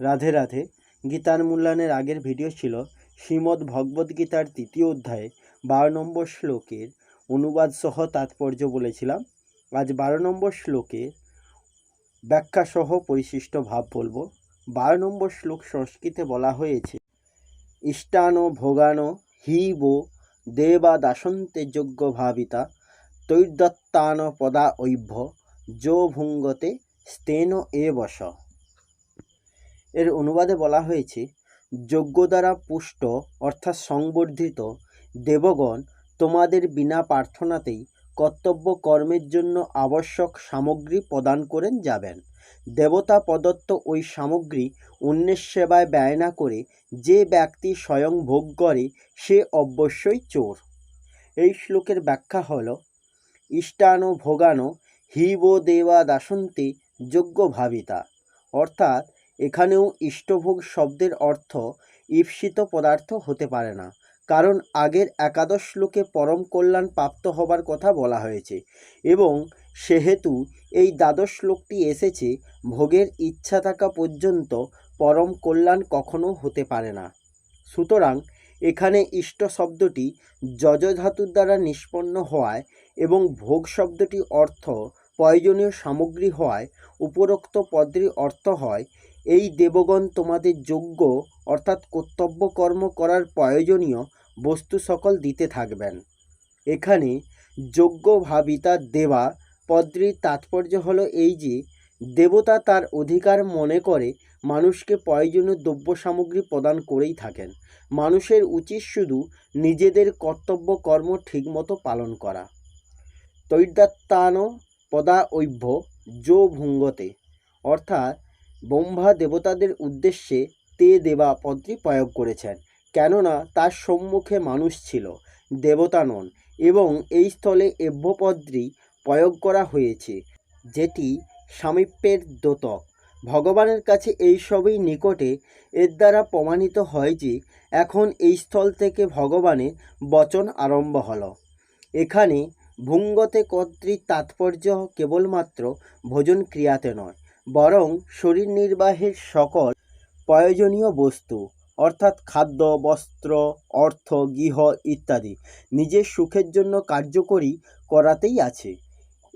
রাধে রাধে। গীতার মূল্যায়নের আগের ভিডিও ছিল শ্রীমদ্ ভগবদ্গীতার তৃতীয় অধ্যায়ে, বারো নম্বর শ্লোকের অনুবাদ সহ তাৎপর্য বলেছিলাম। আজ বারো নম্বর শ্লোকের ব্যাখ্যা সহ পরিশিষ্ট ভাব বলব। বারো নম্বর শ্লোক সংস্কৃতে বলা হয়েছে, ইষ্টান ভোগান হিব দেবা দাসন্তে যোগ্য ভাবিতা, তৈর্দত্তান পদা ঐভ্য, যো ভুঙ্গতে স্তেন এ বস। এর অনুবাদে বলা হয়েছে, যজ্ঞ দ্বারা পুষ্ট অর্থাৎ সংবর্ধিত দেবগণ তোমাদের বিনা প্রার্থনাতেই কর্তব্য কর্মের জন্য আবশ্যক সামগ্রী প্রদান করেন যাবেন। দেবতা প্রদত্ত ওই সামগ্রী অন্যের সেবায় ব্যয় না করে যে ব্যক্তি স্বয়ং ভোগ করে, সে অবশ্যই চোর। এই শ্লোকের ব্যাখ্যা হল, ইষ্টানো ভোগানো হিব দেবা দাসন্তে যোগ্য ভাবিতা। অর্থাৎ এখানেও ইষ্টভোগ শব্দের অর্থ ঈপ্সিত পদার্থ হতে পারে না। কারণ আগের একাদশ শ্লোকে পরম কল্যাণ প্রাপ্ত হবার কথা বলা হয়েছে এবং সেহেতু এই দ্বাদশ শ্লোকটি এসেছে ভোগের ইচ্ছা থাকা পর্যন্ত পরম কল্যাণ কখনো হতে পারে না। সুতরাং এখানে ইষ্ট শব্দটি যজ ধাতুর দ্বারা নিষ্পন্ন হওয়ায় এবং ভোগ শব্দটি অর্থ প্রয়োজনীয় সামগ্রী হওয়ায় উপরোক্ত পদের অর্থ হয় এই দেবগণ তোমাদের যোগ্য, অর্থাৎ কর্তব্য কর্ম করার প্রয়োজনীয় বস্তু সকল দিতে থাকবেন। এখানে যোগ্য ভাবিতা দেবা পদটির তাৎপর্য হলো এই যে, দেবতা তার অধিকার মনে করে মানুষকে প্রয়োজনীয় দ্রব্য সামগ্রী প্রদান করেই থাকেন। মানুষের উচিত শুধু নিজেদের কর্তব্য কর্ম ঠিকমতো পালন করা। তৈর্দাত্তান পদা ঐভ্য যো ভুঙ্গতে, অর্থাৎ ব্রহ্মা দেবতাদের উদ্দেশ্যে তে দেবা পদটি প্রয়োগ করেছেন। কেননা তার সম্মুখে মানুষ ছিল, দেবতা নন, এবং এই স্থলে এভ্য পদটি প্রয়োগ করা হয়েছে, যেটি সামীপ্যের দ্যোতক ভগবানের কাছে এই সবই নিকটে এর দ্বারা প্রমাণিত হয় যে এখন এই স্থল থেকে ভগবানের বচন আরম্ভ হলো। এখানে ভুঙ্গতে কর্তৃ তাৎপর্য কেবলমাত্র ভোজন ক্রিয়াতে নয় বরং শরীর নির্বাহের সকল প্রয়োজনীয় বস্তু, অর্থাৎ খাদ্য, বস্ত্র, অর্থ, গৃহ ইত্যাদি নিজের সুখের জন্য কার্যকরী করাতেই আছে।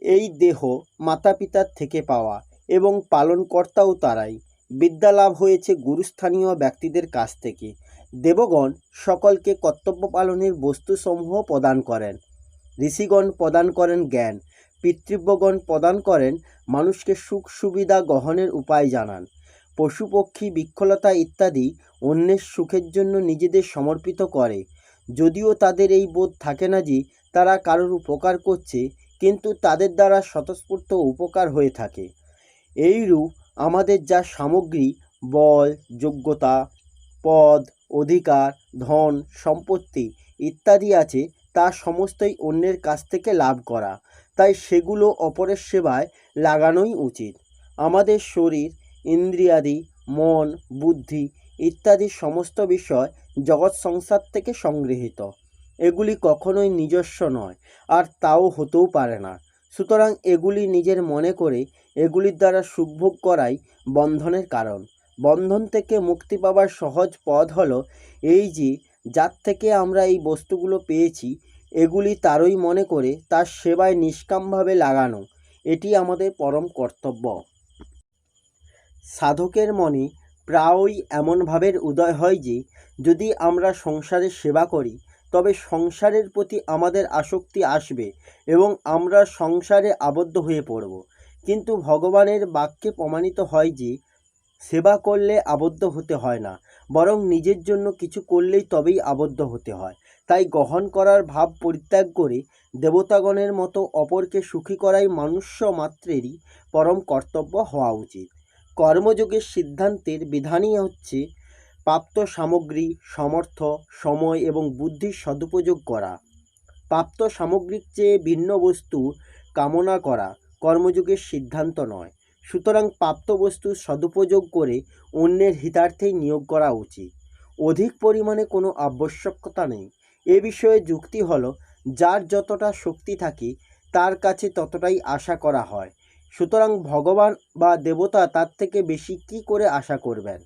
এই দেহ মাতা পিতার থেকে পাওয়া এবং পালনকর্তাও তারাই। বিদ্যা লাভ হয়েছে গুরুস্থানীয় ব্যক্তিদের কাছ থেকে। দেবগণ সকলকে কর্তব্য পালনের বস্তুসমূহ প্রদান করেন। ঋষিগণ প্রদান করেন জ্ঞান। পিতৃব্যগণ প্রদান করেন মানুষকে সুখ সুবিধা গ্রহণের উপায় জানান। পশু, পক্ষী, বৃক্ষলতা ইত্যাদি অন্যের সুখের জন্য নিজেদের সমর্পিত করে। যদিও তাদের এই বোধ থাকে না যে তারা কারোর উপকার করছে, কিন্তু তাদের দ্বারা স্বতঃস্ফূর্ত উপকার হয়ে থাকে। এইরূপ আমাদের যা সামগ্রী, বল, যোগ্যতা, পদ, অধিকার, ধন, সম্পত্তি ইত্যাদি আছে, তা সমস্তই অন্যের কাছ থেকে লাভ করা। তাই সেগুলো অপরের সেবায় লাগানোই উচিত। আমাদের শরীর, ইন্দ্রিয়াদি, মন, বুদ্ধি ইত্যাদি সমস্ত বিষয় জগৎ সংসার থেকে সংগৃহীত। এগুলি কখনোই নিজস্ব নয়, আর তাও হতেও পারে না। সুতরাং এগুলি নিজের মনে করে এগুলির দ্বারা সুখভোগ করাই বন্ধনের কারণ। বন্ধন থেকে মুক্তি পাবার সহজ পথ হলো এই যে, যার থেকে আমরা এই বস্তুগুলো পেয়েছি এগুলি তারই মনে করে তার সেবায় নিষ্কামভাবে লাগানো। এটি আমাদের পরম কর্তব্য। সাধকের মনে প্রায়ই এমন ভাবের উদয় হয় যে, যদি আমরা সংসারের সেবা করি, তবে সংসারের প্রতি আমাদের আসক্তি আসবে এবং আমরা সংসারে আবদ্ধ হয়ে পড়ব। কিন্তু ভগবানের বাক্যে প্রমাণিত হয় যে, সেবা করলে আবদ্ধ হতে হয় না, বরং নিজের জন্য কিছু করলেই তবেই আবদ্ধ হতে হয়। তাই গ্রহণ করার ভাব পরিত্যাগ করে দেবতাগণের মতো অপরকে সুখী করাই মনুষ্য মাত্রেরই পরম কর্তব্য হওয়া উচিত। কর্মযোগের সিদ্ধান্তের বিধানই হচ্ছে প্রাপ্ত সামগ্রী সমর্থ সময় এবং বুদ্ধির সদুপযোগ করা। প্রাপ্ত সামগ্রিক চেয়ে ভিন্ন বস্তু কামনা করা কর্মযোগের সিদ্ধান্ত নয়। সুতরাং প্রাপ্ত বস্তু সদুপযোগ করে অন্যের হিতার্থেই নিয়োগ করা উচিত। অধিক পরিমাণে কোনো আবশ্যকতা নেই। এ বিষয়ে যুক্তি হলো, যার যতটা শক্তি থাকে, তার কাছে ততটাই আশা করা হয়। সুতরাং ভগবান বা দেবতা তার থেকে বেশি কি করে আশা করবেন?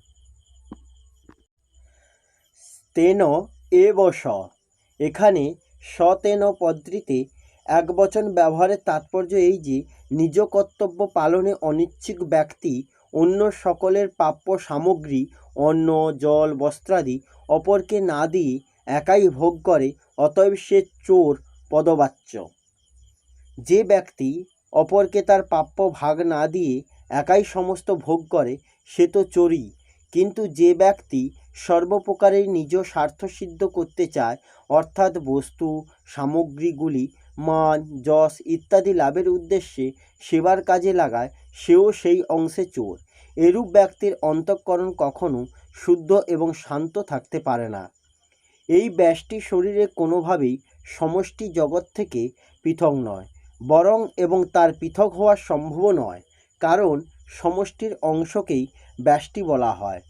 তেন এব স। এখানে সতেন পদ্রিতে এক বচন ব্যবহারের তাৎপর্য এই যে, নিজ কর্তব্য পালনে অনিচ্ছুক ব্যক্তি অন্য সকলের প্রাপ্য সামগ্রী, অন্ন, জল, বস্ত্রাদি অপরকে না দিয়ে একাই ভোগ করে, অতএব সে চোর পদবাচ্য। যে ব্যক্তি অপরকে তার প্রাপ্য ভাগ না দিয়ে একাই সমস্ত ভোগ করে, সে তো চোরই। কিন্তু যে ব্যক্তি সর্বপ্রকারের নিজ স্বার্থ সিদ্ধ করতে চায়, অর্থাৎ বস্তু, সামগ্রীগুলি, মান, যশ ইত্যাদি লাভের উদ্দেশ্যে সেবার কাজে লাগায়, সেও সেই অংশে চোর। এরূপ ব্যক্তির অন্তঃকরণ কখনো শুদ্ধ এবং শান্ত থাকতে পারে না। এই ব্যাসটি শরীরে কোনোভাবেই সমষ্টি জগৎ থেকে পৃথক নয়, বরং এবং তার পৃথক হওয়া সম্ভব নয়, কারণ সমষ্টির অংশকেই ব্যাসটি বলা হয়।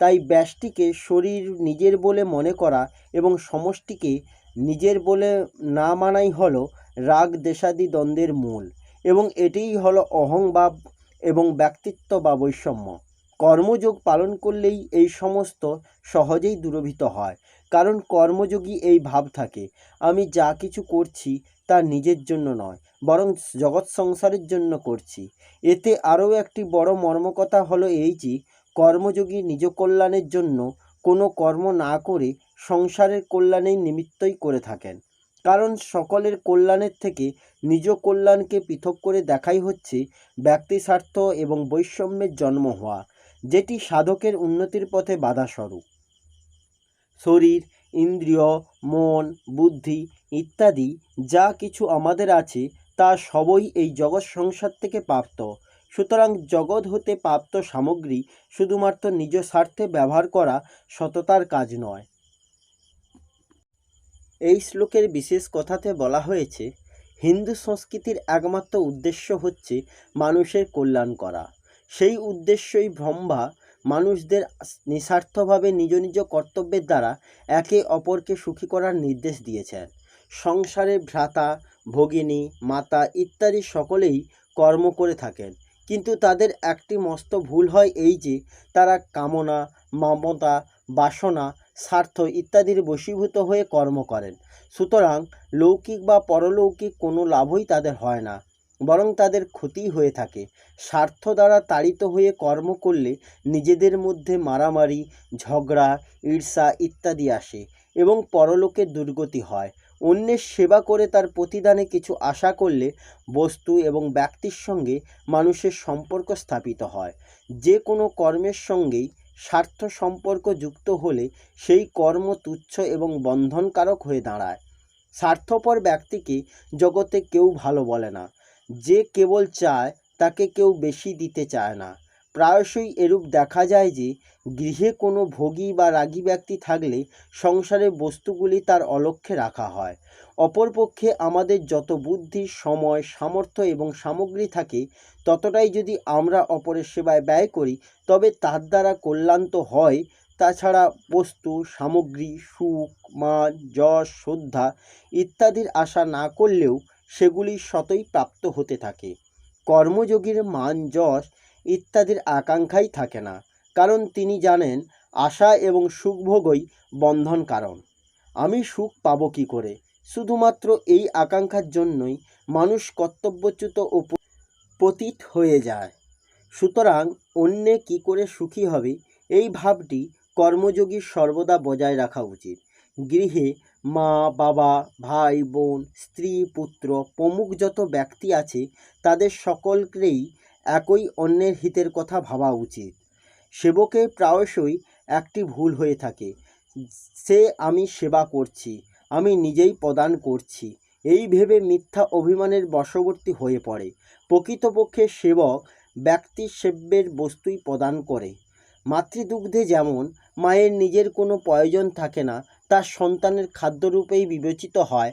তাই ব্যাসটিকে শরীর নিজের বলে মনে করা এবং সমষ্টিকে নিজের বলে না মানাই হল রাগ দেশাদি দ্বন্দ্বের মূল, এবং এটিই হলো অহংভাব এবং ব্যক্তিত্ব বা বৈষম্য। কর্মযোগ পালন করলেই এই সমস্ত সহজেই দূরভূত হয় কারণ কর্মযোগী এই ভাব থাকে। আমি যা কিছু করছি তা নিজের জন্য নয়, বরং জগৎ সংসারের জন্য করছি। এতে আরও একটি বড় মর্মকথা হলো এই যে, কর্মযোগী নিজ কল্যাণের জন্য কোনো কর্ম না করে সংসারের কল্যাণেই নিমিত্তই করে থাকেন। কারণ সকলের কল্যাণের থেকে নিজ কল্যাণকে পৃথক করে দেখাই হচ্ছে ব্যক্তি স্বার্থ এবং বৈষম্যের জন্ম হওয়া, যেটি সাধকের উন্নতির পথে বাধাস্বরূপ। শরীর, ইন্দ্রিয়, মন, বুদ্ধি ইত্যাদি যা কিছু আমাদের আছে তা সবই এই জগৎ সংসার থেকে প্রাপ্ত। সুতরাং জগৎ হতে প্রাপ্ত সামগ্রী শুধুমাত্র নিজ স্বার্থে ব্যবহার করা সততার কাজ নয়। এই শ্লোকের বিশেষ কথাতে বলা হয়েছে, হিন্দু সংস্কৃতির একমাত্র উদ্দেশ্য হচ্ছে মানুষের কল্যাণ করা। সেই উদ্দেশ্যই ব্রহ্মা মানুষদের নিঃস্বার্থভাবে নিজ নিজ কর্তব্যের দ্বারা একে অপরকে সুখী করার নির্দেশ দিয়েছেন। সংসারে ভ্রাতা, ভগিনী, মাতা ইত্যাদি সকলেই কর্ম করে থাকেন। কিন্তু তাদের একটি মস্ত ভুল হয় এই যে, তারা কামনা, মমতা, বাসনা, স্বার্থ ইত্যাদির বশীভূত হয়ে কর্ম করেন। সুতরাং লৌকিক বা পরলৌকিক কোনো লাভই তাদের হয় না। বরং তাদের ক্ষতি হয়ে থাকে। স্বার্থ দ্বারা তাড়িত হয়ে কর্ম করলে নিজেদের মধ্যে মারামারি, ঝগড়া, ঈর্ষা ইত্যাদি আসে এবং পরলোকের দুর্গতি হয়। অন্যের সেবা করে তার প্রতিদানে কিছু আশা করলে বস্তু এবং ব্যক্তির সঙ্গে মানুষের সম্পর্ক স্থাপিত হয়। যে কোনো কর্মের সঙ্গেই স্বার্থ সম্পর্ক যুক্ত হলে সেই কর্ম তুচ্ছ এবং বন্ধনকারক হয়ে দাঁড়ায়। স্বার্থপর ব্যক্তিকে জগতে কেউ ভালো বলে না। যে কেবল চায়, তাকে কেউ বেশি দিতে চায় না। প্রায়শই এরূপ দেখা যায় যে, গৃহে কোনো ভোগী বা রাগী ব্যক্তি থাকলে সংসারের বস্তুগুলি তার অলক্ষ্যে রাখা হয়। অপরপক্ষে আমাদের যত বুদ্ধি, সময়, সামর্থ্য এবং সামগ্রী থাকে, ততটাই যদি আমরা অপরের সেবায় ব্যয় করি, তবে তার দ্বারা কল্যাণ তো হয়। তাছাড়া বস্তু, সামগ্রী, সুখ, মান, যশ, শ্রদ্ধা ইত্যাদির আশা না করলেও সেগুলি শতই প্রাপ্ত হতে থাকে। কর্মযোগীর মান, যশ ইত্যাদির আকাঙ্ক্ষাই থাকে না, কারণ তিনি জানেন আশা এবং সুখভোগই বন্ধন কারণ। আমি সুখ পাবো কী করে? শুধুমাত্র এই আকাঙ্ক্ষার জন্যই মানুষ কর্তব্যচ্যুত ও পতিত হয়ে যায়। সুতরাং অন্যে কি করে সুখী হবে? এই ভাবটি কর্মযোগীর সর্বদা বজায় রাখা উচিত। গৃহে মা, বাবা, ভাই, বোন, স্ত্রী, পুত্র, প্রমুখ যত ব্যক্তি আছে, তাদের সকলকেই একই অন্যের হিতের কথা ভাবা উচিত। সেবকের প্রায়শই একটি ভুল হয়ে থাকে। সে আমি সেবা করছি, আমি নিজেই প্রদান করছি। এই ভেবে মিথ্যা অভিমানের বশবর্তী হয়ে পড়ে। প্রকৃতপক্ষে সেবক ব্যক্তি সেব্যের বস্তুই প্রদান করে। মাতৃদুগ্ধে যেমন, মায়ের নিজের কোনো প্রয়োজন থাকে না তার সন্তানের খাদ্যরূপেই বিবেচিত হয়,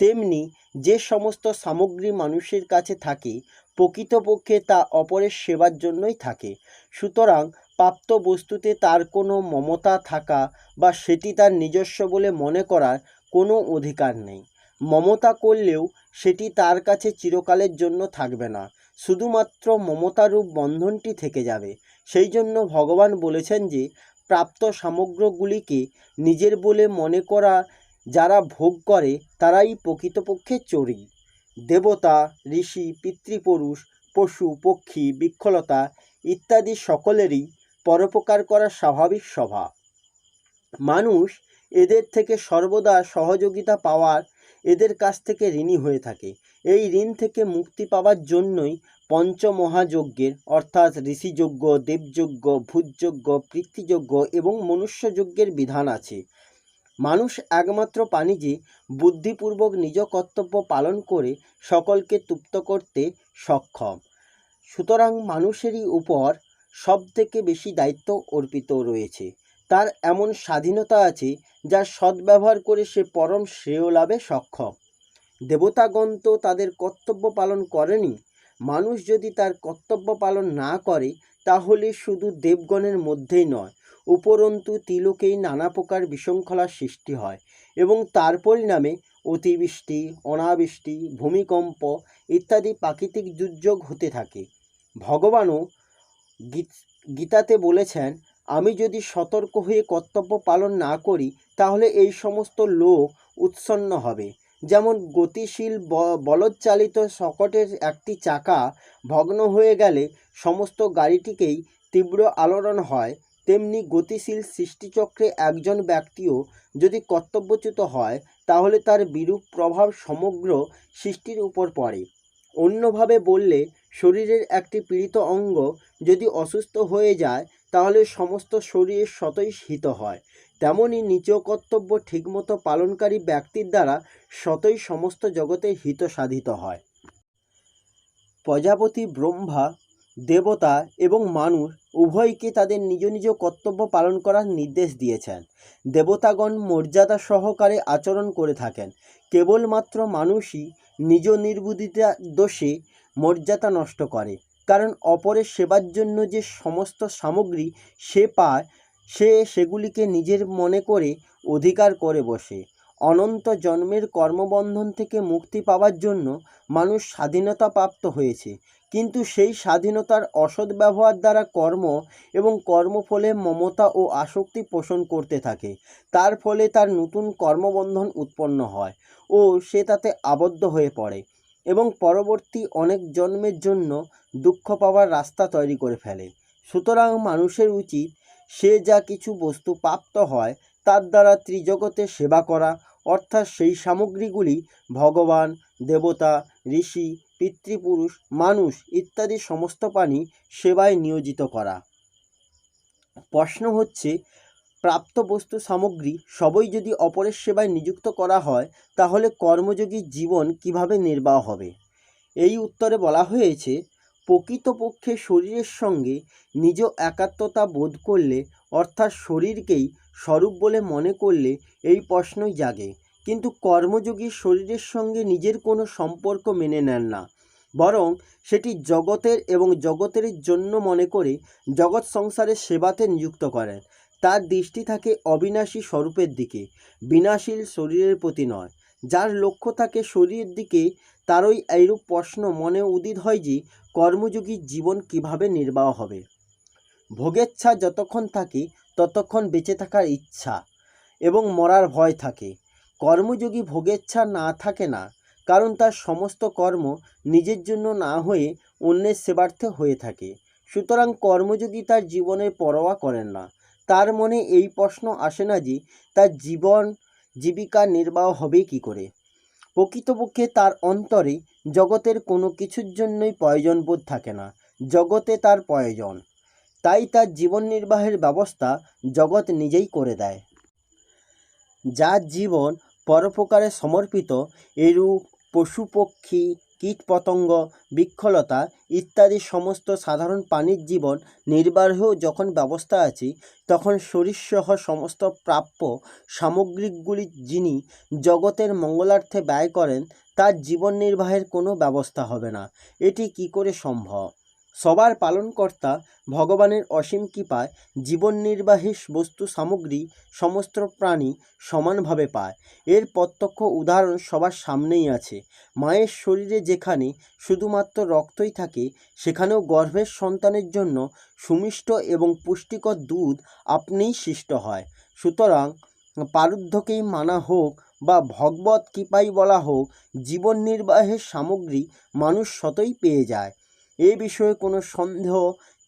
তেমনি যে সমস্ত সামগ্রী মানুষের কাছে থাকে, প্রকৃতপক্ষে তা অপরের সেবার জন্যই থাকে। সুতরাং প্রাপ্ত বস্তুতে তার কোনো মমতা থাকা বা সেটি তার নিজস্ব বলে মনে করার কোনো অধিকার নেই। মমতা করলেও সেটি তার কাছে চিরকালের জন্য থাকবে না, শুধুমাত্র মমতারূপ বন্ধনটি থেকে যাবে। সেই জন্য ভগবান বলেছেন যে প্রাপ্ত সামগ্রীগুলিকে নিজের বলে মনে করা, যারা ভোগ করে, তারাই প্রকৃতপক্ষে চোরী। দেবতা, ঋষি, পিতৃপুরুষ, পশু, পক্ষী, বৃক্ষলতা ইত্যাদি সকলেরই পরোপকার করা স্বাভাবিক স্বভাব। মানুষ এদের থেকে সর্বদা সহযোগিতা পাওয়ার এদের কাছ থেকে ঋণী হয়ে থাকে। এই ঋণ থেকে মুক্তি পাওয়ার জন্যই পঞ্চমহাযজ্ঞের, অর্থাৎ ঋষিযজ্ঞ, দেবযজ্ঞ, ভূতযজ্ঞ পৃথ্বীযজ্ঞ এবং মনুষ্যযজ্ঞের বিধান আছে। মানুষ একমাত্র প্রাণী যে বুদ্ধিপূর্বক নিজ কর্তব্য পালন করে সকলকে তুপ্ত করতে সক্ষম। সুতরাং মানুষেরই উপর সব থেকে বেশি দায়িত্ব অর্পিত রয়েছে। তার এমন স্বাধীনতা আছে যা সদ্ব্যবহার করে সে পরম শ্রেয় লাভে সক্ষম। দেবতাগণ তো তাদের কর্তব্য পালন করেনি মানুষ যদি তার কর্তব্য পালন না করে, তাহলে শুধু দেবগণের মধ্যেই নয়, উপরন্তু তিলোকেই নানা প্রকার বিশৃঙ্খলার সৃষ্টি হয় এবং তার পরিণামে অতিবৃষ্টি, অনাবৃষ্টি, ভূমিকম্প ইত্যাদি প্রাকৃতিক দুর্যোগ হতে থাকে। ভগবানও গীত- গীতাতে বলেছেন, আমি যদি সতর্ক হয়ে কর্তব্য পালন না করি, তাহলে এই সমস্ত লোক উৎসন্ন হবে। যেমন গতিশীল বলদচালিত শকটের একটি চাকা ভগ্ন হয়ে গেলে সমস্ত গাড়িটিকেই তীব্র আলোড়ন হয়, তেমনি গতিশীল সৃষ্টিচক্রে একজন ব্যক্তিও যদি কর্তব্যচ্যুত হয়, তাহলে তার বিরূপ প্রভাব সমগ্র সৃষ্টির উপর পড়ে। অন্যভাবে বললে, শরীরের একটি পীড়িত অঙ্গ যদি অসুস্থ হয়ে যায় তাহলে সমস্ত শরীর স্বতঃহিত হয়। তেমনি নিজ কর্তব্য ঠিকমতো পালনকারী ব্যক্তির দ্বারা স্বতই সমস্ত জগতে হিত সাধিত হয়। প্রজাপতি ব্রহ্মা, দেবতা এবং মানুষ উভয়কে তাদের নিজ নিজ কর্তব্য পালন করার নির্দেশ দিয়েছেন। দেবতাগণ মর্যাদা সহকারে আচরণ করে থাকেন। কেবলমাত্র মানুষই নিজ নির্বুদ্ধিতা দোষে মর্যাদা নষ্ট করে। কারণ অপরের সেবার জন্য যে সমস্ত সামগ্রী সে পায়, সে সেগুলিকে নিজের মনে করে অধিকার করে বসে। অনন্ত জন্মের কর্মবন্ধন থেকে মুক্তি পাওয়ার জন্য মানুষ স্বাধীনতা প্রাপ্ত হয়েছে। কিন্তু সেই স্বাধীনতার অসৎ ব্যবহার দ্বারা কর্ম এবং কর্মফলে মমতা ও আসক্তি পোষণ করতে থাকে। তার ফলে তার নতুন কর্মবন্ধন উৎপন্ন হয় ও সে তাতে আবদ্ধ হয়ে পড়ে। এবং পরবর্তী অনেক জন্মের জন্য দুঃখ পাওয়ার রাস্তা তৈরি করে ফেলে। সুতরাং মানুষের উচিত সে যা কিছু বস্তু প্রাপ্ত হয়, তার দ্বারা ত্রিজগতে সেবা করা, অর্থাৎ সেই সামগ্রীগুলি ভগবান, দেবতা, ঋষি, পিতৃপুরুষ, মানুষ ইত্যাদি সমস্ত প্রাণী সেবায় নিয়োজিত করা। প্রশ্ন হচ্ছে প্রাপ্ত বস্তু সামগ্রী সবই যদি অপরের সেবায় নিযুক্ত করা হয়, তাহলে কর্মযোগী জীবন কীভাবে নির্বাহ হবে? এই উত্তরে বলা হয়েছে, প্রকৃতপক্ষে শরীরের সঙ্গে নিজ একাত্মতা বোধ করলে, অর্থাৎ শরীরকেই স্বরূপ বলে মনে করলে এই প্রশ্নই জাগে। কিন্তু কর্মযোগী শরীরের সঙ্গে নিজের কোনো সম্পর্ক মেনে নেন না, বরং সেটি জগতের এবং জগতের জন্য মনে করে জগৎ সংসারের সেবাতে নিযুক্ত করেন। তার দৃষ্টি থাকে অবিনাশী স্বরূপের দিকে, বিনাশীল শরীরের প্রতি নয়। যার লক্ষ্য থাকে শরীরের দিকে, তারই এইরূপ প্রশ্ন মনে উদিত হয় যে, কর্মযোগী জীবন কীভাবে নির্বাহ হবে। ভোগেচ্ছা যতক্ষণ থাকে, ততক্ষণ বেঁচে থাকার ইচ্ছা এবং মরার ভয় থাকে। কর্মযোগী ভোগেচ্ছা না থাকে না, কারণ তার সমস্ত কর্ম নিজের জন্য না হয়ে অন্যের সেবার্থে হয়ে থাকে। সুতরাং কর্মযোগী তার জীবনের পরোয়া করেন না। তার মনে এই প্রশ্ন আসে না যে তার জীবন জীবিকা নির্বাহ হবে কি করে? প্রকৃতপক্ষে তার অন্তরে জগতের কোনো কিছুর জন্যই প্রয়োজন বোধ থাকে না, জগতে তার প্রয়োজন। তাই তার জীবন নির্বাহের ব্যবস্থা জগৎ নিজেই করে দেয়। যার জীবন পরোপকারে সমর্পিত, এরূপ পশু পক্ষী কীটপতঙ্গ, বৃক্ষলতা ইত্যাদি সমস্ত সাধারণ প্রাণীর জীবন নির্বাহ যখন ব্যবস্থা আছে, তখন শরীরসহ সমস্ত প্রাপ্য সামগ্রিকগুলি যিনি জগতের মঙ্গলার্থে ব্যয় করেন, তার জীবন নির্বাহের কোনো ব্যবস্থা হবে না। এটি কি করে সম্ভব? সবার পালনকর্তা ভগবানের অসীম কৃপায় জীবন নির্বাহী বস্তু সামগ্রী সমস্ত প্রাণী সমানভাবে পায়। এর প্রত্যক্ষ উদাহরণ সবার সামনেই আছে। মায়ের শরীরে যেখানে শুধুমাত্র রক্তই থাকে, সেখানেও গর্ভের সন্তানের জন্য সুমিষ্ট এবং পুষ্টিকর দুধ আপনিই সৃষ্ট হয়। সুতরাং পারুদ্ধকেই মানা হোক বা ভগবত কৃপাই বলা হোক জীবন নির্বাহের সামগ্রী মানুষ শতই পেয়ে যায়। এ বিষয়ে কোনো সন্দেহ,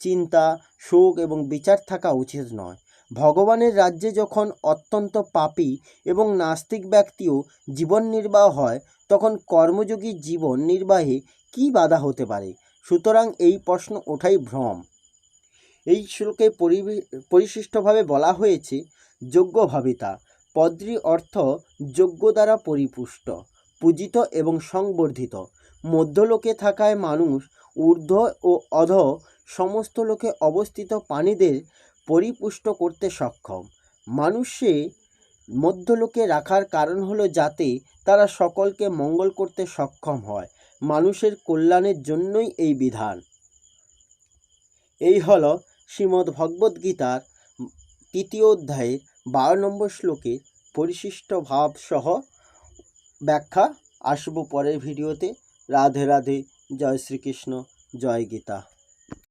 চিন্তা, শোক এবং বিচার থাকা উচিত নয়। ভগবানের রাজ্যে যখন অত্যন্ত পাপী এবং নাস্তিক ব্যক্তিও জীবন নির্বাহ হয়, তখন কর্মযোগী জীবন নির্বাহে কী বাধা হতে পারে? সুতরাং এই প্রশ্ন ওঠাই ভ্রম। এই শ্লোকে পরিশিষ্টভাবে বলা হয়েছে, যোগ্য ভাবিতা পদ্রি অর্থ যোগ্য দ্বারা পরিপুষ্ট পূজিত এবং সংবর্ধিত। মধ্যলোকে থাকায় মানুষ ঊর্ধ্ব ও অধ সমস্ত লোকে অবস্থিত প্রাণীদের পরিপুষ্ট করতে সক্ষম। মানুষে মধ্যলোকে রাখার কারণ হলো যাতে তারা সকলকে মঙ্গল করতে সক্ষম হয়। মানুষের কল্যাণের জন্যই এই বিধান। এই হল শ্রীমদ্ ভগবদ্ গীতার তৃতীয় অধ্যায়ের বারো নম্বর শ্লোকে পরিশিষ্ট ভাবসহ ব্যাখ্যা। আসব পরের ভিডিওতে। রাধে রাধে। জয় শ্রীকৃষ্ণ জয় গীতা।